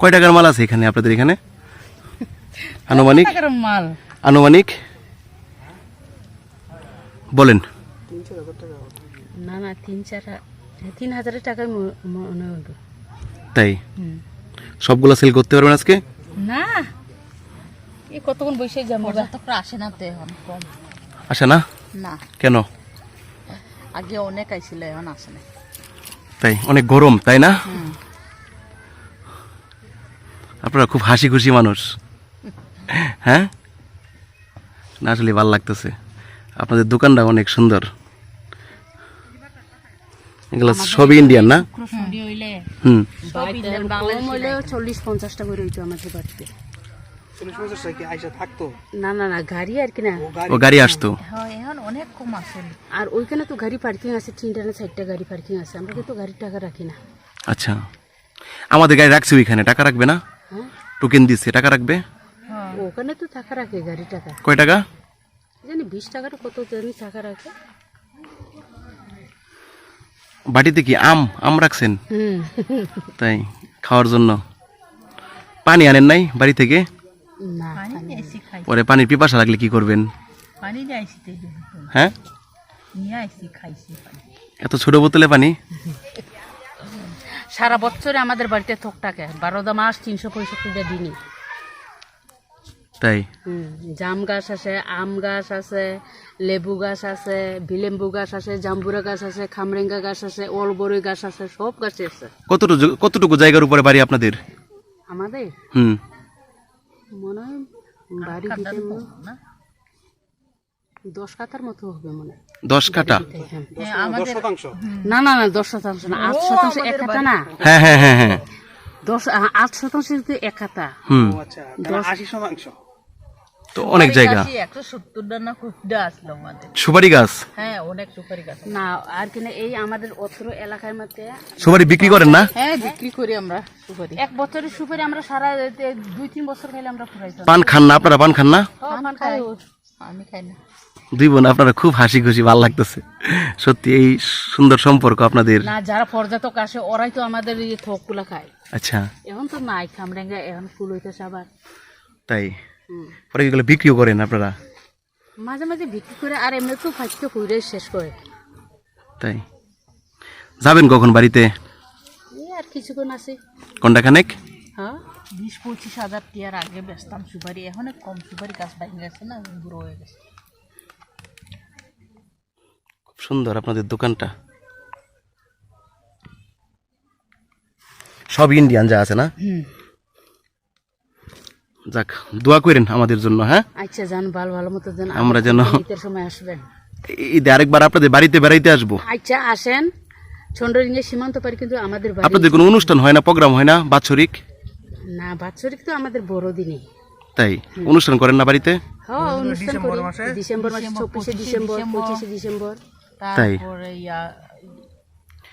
কয় টাকার মাল আছে এখানে আপনাদের এখানে? আনুমানিক? মাল? আনুমানিক? বলেন। না না তিন চার হা- তিন হাজারের টাকায় মনে হবে তাই। সবগুলো সেল করতে পারবেন আজকে? না। এই কতক্ষণ বসে যাব? আসে না তো এখন কম। আসে না? না। কেন? আগে অনেক আইছিল এখন আসে না তাই অনেক গরম তাই না? আপনারা খুব হাসি খুশি মানুষ। হ্যাঁ? না আসলে ভালো লাগতেছে। আপনাদের দোকানটা অনেক সুন্দর। এগুলো সবই ইন্ডিয়ান না? হুম। চল্লিশ পঞ্চাশটা করে হইতো আমাদের বাড়িতে। না না না গাড়ি আর কি না। ও গাড়ি আসতো। হ্যাঁ এখন অনেক কম আসলে আর ওইখানে তো গাড়ি পার্কিং আছে তিনটা না চারটা গাড়ি পার্কিং আছে। আমরা কিন্তু গাড়ির টাকা রাখি না। আচ্ছা। আমাদের গাড়ি রাখছি ওইখানে টাকা রাখবে না? টোকেন দিচ্ছে টাকা রাখবে? ওখানে তো টাকা রাখে গাড়ি টাকা। কয় টাকা? জানি বিশ টাকার কত জানি টাকা রাখে। বাটিতে কি আম আম রাখছেন? হুম। তাই খাওয়ার জন্য। পানি আনেন নাই বাড়ি থেকে? না পানি আইসি খাই পরে পানির পিপাসা লাগলে কি করবেন? পানি নিয়ে আইসি হ্যাঁ? নিয়ে আইসি খাইছি পানি। এত ছোট বোতলে পানি? সারা বছরে আমাদের বাড়িতে থোক টাকা বারোদা মাস তিনশো পঁয়ষট্টিটা দিনই। তাই? হুম, জাম গাছ আছে আম গাছ আছে লেবু গাছ আছে বিলেম্বু গাছ আছে জাম্বুরা গাছ আছে খামরেঙ্গা গাছ আছে অলবরই গাছ আছে সব গাছ আছে কতটুকু কতটুকু জায়গার উপরে বাড়ি আপনাদের? আমাদের? হুম। মনে হয় বাড়ি দিতে মনে হয় দশ কাতার মতো হবে মনে দশ কাটা? হ্যাঁ। দশ শতাংশ? না না না দশ শতাংশ না আট শতাংশ এক কাতা না। হ্যাঁ হ্যাঁ হ্যাঁ হ্যাঁ। দশ আট শতাংশ কিন্তু এক কাতা। হুম। ও আচ্ছা তাহলে আশি শতাংশ। তো অনেক জায়গা। সুপারি গাছ? হ্যাঁ অনেক সুপারি গাছ। না আর কিনা এই আমাদের অত্র এলাকার মধ্যে সুপারি বিক্রি করেন না? হ্যাঁ বিক্রি করি আমরা সুপারি। এক বছরের সুপারি আমরা সারা দুই তিন বছর খাইলে আমরা পান খান না? আপনারা পান খান না? পান খাই। আমি খাই না। দুই বোন আপনারা খুব হাসি খুশি ভালো লাগতেছে। সত্যি এই সুন্দর সম্পর্ক আপনাদের। না যারা পর্যটক আসে ওরাই তো আমাদের এই থোকগুলা খায়। আচ্ছা। এখন তো নাই খামরেঙ্গা এখন ফুল হইতেছে আবার। তাই? পরে এগুলো বিক্রিও করেন আপনারা? মাঝে মাঝে বিক্রি করে আর এমনি তো ফাইতে হইরে শেষ করে। তাই। যাবেন কখন বাড়িতে? এই আর কিছুক্ষণ আছে। ঘণ্টা খানেক হ্যাঁ। বিশ পঁচিশ হাজার টিয়ার আগে বেচতাম সুপারি এখন কম সুপারি গাছ বাইন গেছে না বুড়ো হয়ে গেছে। খুব সুন্দর আপনাদের দোকানটা। সব ইন্ডিয়ান যা আছে না? যাক দোয়া করেন আমাদের জন্য হ্যাঁ? আচ্ছা যান ভালো ভালো মতো যান আমরা যেন ঈদের সময় আসবেন। ঈদে আরেকবার আপনাদের বাড়িতে বেড়াইতে আসব। আচ্ছা আসেন। চন্দ্রলিঙ্গের সীমান্ত পারি কিন্তু আমাদের আপনাদের কোনো অনুষ্ঠান হয় না প্রোগ্রাম হয় না বাৎসরিক? না বাৎসরিক তো আমাদের বড়দিনে তাই? অনুষ্ঠান করেন না বাড়িতে? হ্যাঁ অনুষ্ঠান করি। ডিসেম্বর মাসে চব্বিশে ডিসেম্বর পঁচিশে ডিসেম্বর। তাই?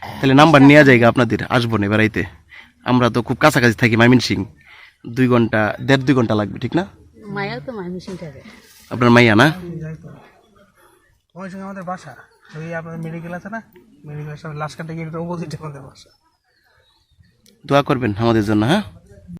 তাহলে নাম্বার নেওয়া যায় আপনাদের আসব না বেড়াইতে আমরা তো খুব কাছাকাছি থাকি মাইমিন সিং। দুই ঘণ্টা দেড় দুই ঘণ্টা লাগবে ঠিক না? মায়া তো মাইমিশিং থাকে। আপনার মাইয়া না? আমাদের বাসা। ওই আপনাদের মেডিকেল আছে না? মেডিকেলের সামনে লাস্ট কাটে গিয়ে অপোজিটে আমাদের বাসা। দোয়া করবেন আমাদের জন্য হ্যাঁ?